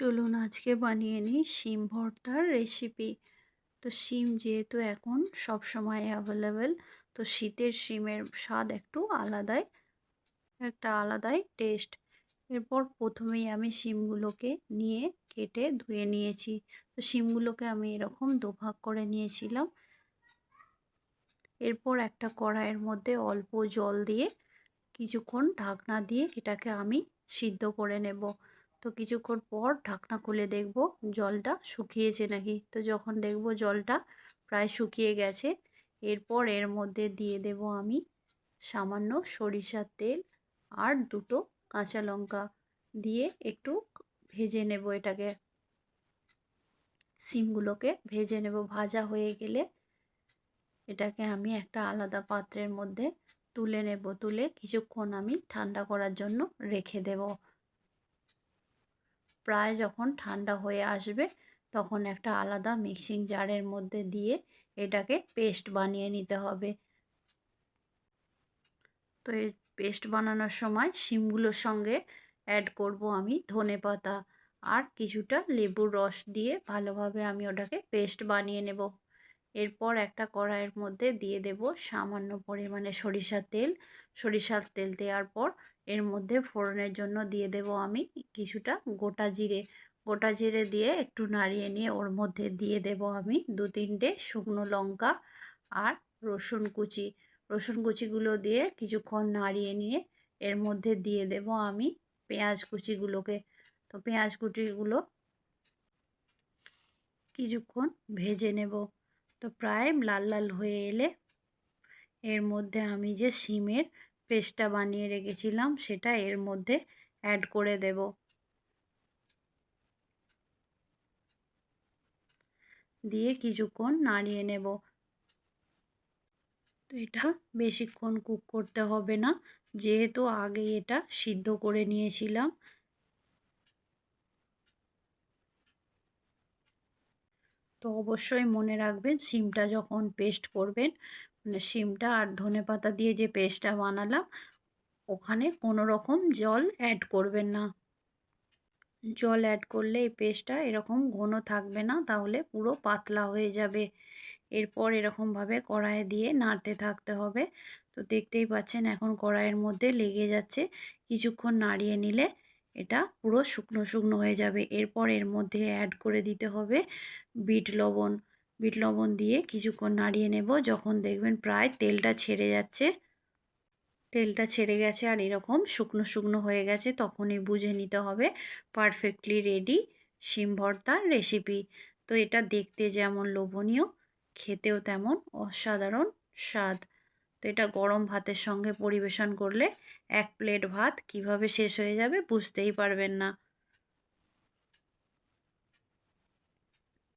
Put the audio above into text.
চলুন আজকে বানিয়ে নিই শিম ভর্তার রেসিপি তো শিম যেহেতু এখন সব সময় অ্যাভেলেবেল তো শীতের শিমের স্বাদ একটু আলাদাই, একটা আলাদাই টেস্ট এরপর প্রথমেই আমি শিমগুলোকে নিয়ে কেটে ধুয়ে নিয়েছি। তো শিমগুলোকে আমি এরকম দুভাগ করে নিয়েছিলাম। এরপর একটা কড়াইয়ের মধ্যে অল্প জল দিয়ে কিছুক্ষণ ঢাকনা দিয়ে এটাকে আমি সিদ্ধ করে নেব। তো কিছুক্ষণ পর ঢাকনা খুলে দেখব জলটা শুকিয়েছে নাকি। তো যখন দেখব জলটা প্রায় শুকিয়ে গেছে, এরপর এর মধ্যে দিয়ে দেব আমি সামান্য সরিষার তেল আর দুটো কাঁচা লঙ্কা দিয়ে একটু ভেজে নেব এটাকে। সিমগুলোকে ভেজে নেব। ভাজা হয়ে গেলে এটাকে আমি একটা আলাদা পাত্রের মধ্যে তুলে নেব। তুলে কিছুক্ষণ আমি ঠান্ডা করার জন্য রেখে দেব। প্রায় যখন ঠান্ডা হয়ে আসবে, তখন একটা আলাদা মিক্সিং জারের মধ্যে দিয়ে এটাকে পেস্ট বানিয়ে নিতে হবে। তো এই পেস্ট বানানোর সময় শিমগুলোর সঙ্গে অ্যাড করব আমি ধনে পাতা আর কিছুটা লেবুর রস দিয়ে ভালোভাবে আমি ওটাকে পেস্ট বানিয়ে নেব। এরপর একটা কড়াইয়ের মধ্যে দিয়ে দেব সামান্য পরিমাণে সরিষার তেল। সরিষার তেল দেওয়ার পর এর মধ্যে ফোড়নের জন্য দিয়ে দেব আমি কিছুটা গোটা জিরে। গোটা জিরে দিয়ে একটু নাড়িয়ে নিয়ে ওর মধ্যে দিয়ে দেব আমি দু তিনটে শুকনো লঙ্কা আর রসুন কুচি। রসুন কুচিগুলো দিয়ে কিছুক্ষণ নাড়িয়ে নিয়ে এর মধ্যে দিয়ে দেব আমি পেঁয়াজ কুচিগুলোকে। তো পেঁয়াজ কুচিগুলো কিছুক্ষণ ভেজে নেব। তো প্রায় লাল লাল হয়ে এলে এর মধ্যে আমি যে শিমের পেস্টটা বানিয়ে রেখেছিলাম, সেটা এর মধ্যে অ্যাড করে দেব। দিয়ে কিছুক্ষণ নাড়িয়ে নেব। তো এটা বেশিক্ষণ কুক করতে হবে না, যেহেতু আগে এটা সিদ্ধ করে নিয়েছিলাম। তো অবশ্যই মনে রাখবেন, সিমটা যখন পেস্ট করবেন শিমটা আর ধনে পাতা দিয়ে যে পেস্টটা বানালাম, ওখানে কোনো রকম জল অ্যাড করবেন না। জল অ্যাড করলে এই পেস্টটা এরকম ঘন থাকবে না, তাহলে পুরো পাতলা হয়ে যাবে। এরপর এরকমভাবে কড়াইয়ে দিয়ে নাড়তে থাকতে হবে। তো দেখতেই পাচ্ছেন এখন কড়াইয়ের মধ্যে লেগে যাচ্ছে, কিছুক্ষণ নাড়িয়ে নিলে এটা পুরো শুকনো শুকনো হয়ে যাবে। এরপর এর মধ্যে অ্যাড করে দিতে হবে বিট লবণ। বিট লবণ দিয়ে কিছুক্ষণ নাড়িয়ে নেব। যখন দেখবেন প্রায় তেলটা ছেড়ে যাচ্ছে, তেলটা ছেড়ে গেছে আর এরকম শুকনো শুকনো হয়ে গেছে, তখনই বুঝে নিতে হবে পারফেক্টলি রেডি শিম ভর্তার রেসিপি। তো এটা দেখতে যেমন লোভনীয়, খেতেও তেমন অসাধারণ স্বাদ। তো এটা গরম ভাতের সঙ্গে পরিবেশন করলে এক প্লেট ভাত কীভাবে শেষ হয়ে যাবে বুঝতেই পারবেন না।